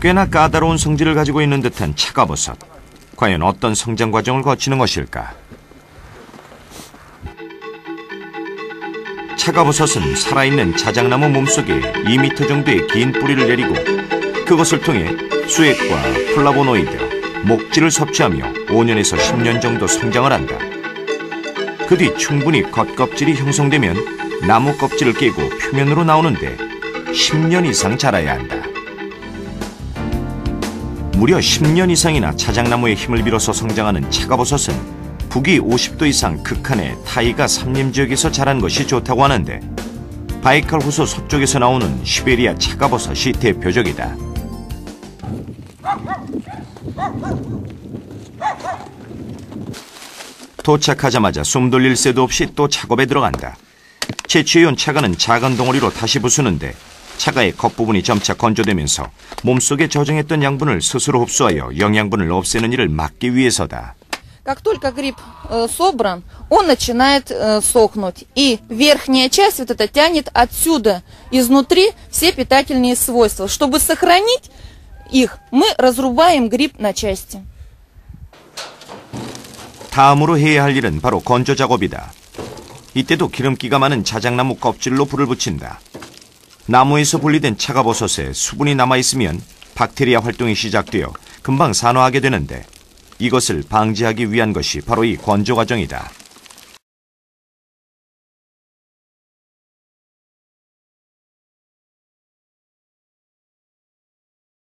꽤나 까다로운 성질을 가지고 있는 듯한 차가버섯. 과연 어떤 성장 과정을 거치는 것일까? 차가버섯은 살아있는 자작나무 몸속에 2m 정도의 긴 뿌리를 내리고 그것을 통해 수액과 플라보노이드, 목질을 섭취하며 5년에서 10년 정도 성장을 한다. 그 뒤 충분히 겉껍질이 형성되면 나무 껍질을 깨고 표면으로 나오는데 10년 이상 자라야 한다. 무려 10년 이상이나 자작나무의 힘을 빌어서 성장하는 차가버섯은 북위 50도 이상 극한의 타이가 삼림 지역에서 자란 것이 좋다고 하는데 바이칼 호수 서쪽에서 나오는 시베리아 차가버섯이 대표적이다. 도착하자마자 숨 돌릴 새도 없이 또 작업에 들어간다. 채취해온 차가는 작은 덩어리로 다시 부수는데 차가의 겉부분이 점차 건조되면서 몸속에 저장했던 양분을 스스로 흡수하여 영양분을 없애는 일을 막기 위해서다. Как только гриб э, собран, он начинает э, сохнуть. И верхняя часть вот это тянет отсюда, изнутри, все питательные свойства. Чтобы сохранить их, мы разрубаем гриб на части. 다음으로 해야 할 일은 바로 건조 작업이다. 이때도 기름기가 많은 자작나무 껍질로 불을 붙인다. 나무에서 분리된 차가버섯에 수분이 남아있으면 박테리아 활동이 시작되어 금방 산화하게 되는데 이것을 방지하기 위한 것이 바로 이 건조 과정이다.